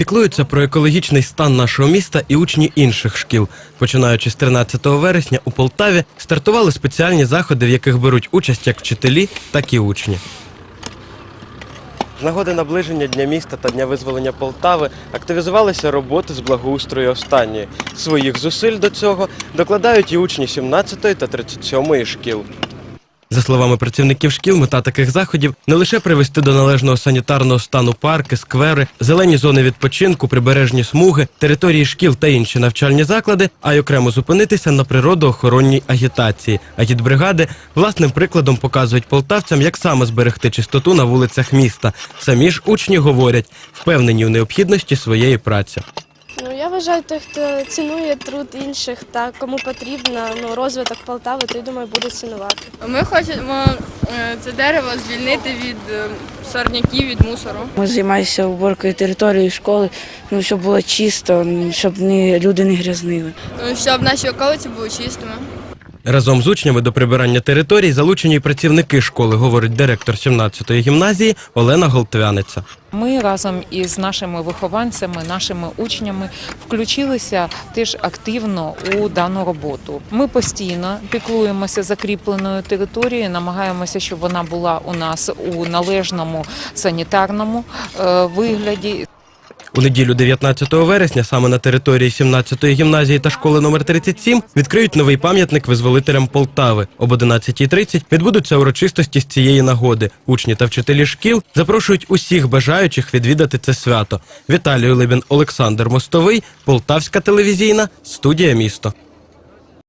Піклуються про екологічний стан нашого міста і учні інших шкіл. Починаючи з 13 вересня у Полтаві стартували спеціальні заходи, в яких беруть участь як вчителі, так і учні. З нагоди наближення Дня міста та Дня визволення Полтави активізувалися роботи з благоустрою останньої. Своїх зусиль до цього докладають і учні 17 та 37 шкіл. За словами працівників шкіл, мета таких заходів не лише привести до належного санітарного стану парки, сквери, зелені зони відпочинку, прибережні смуги, території шкіл та інші навчальні заклади, а й окремо зупинитися на природоохоронній агітації. Агітбригади власним прикладом показують полтавцям, як саме зберегти чистоту на вулицях міста. Самі ж учні говорять, впевнені у необхідності своєї праці. Ну я вважаю, той, хто цінує труд інших та кому потрібно ну, розвиток Полтави, той думаю, буде цінувати. Ми хочемо е, це дерево звільнити від е, сорняків, від мусору. Ми займаємося уборкою території школи, ну, щоб було чисто, щоб люди не грязнили. Ну, Щоб наші околиці були чистими. Разом з учнями до прибирання територій залучені працівники школи, говорить директор 17-ї гімназії Олена Голтвяниця. Ми разом із нашими вихованцями, нашими учнями включилися теж активно у дану роботу. Ми постійно піклуємося закріпленою територією, намагаємося, щоб вона була у нас у належному санітарному е, вигляді. У неділю 19 вересня саме на території 17-ї гімназії та школи номер 37 відкриють новий пам'ятник визволителям Полтави. Об 11.30 відбудуться урочистості з цієї нагоди. Учні та вчителі шкіл запрошують усіх бажаючих відвідати це свято. Віталій Либін, Олександр Мостовий, Полтавська телевізійна, студія місто.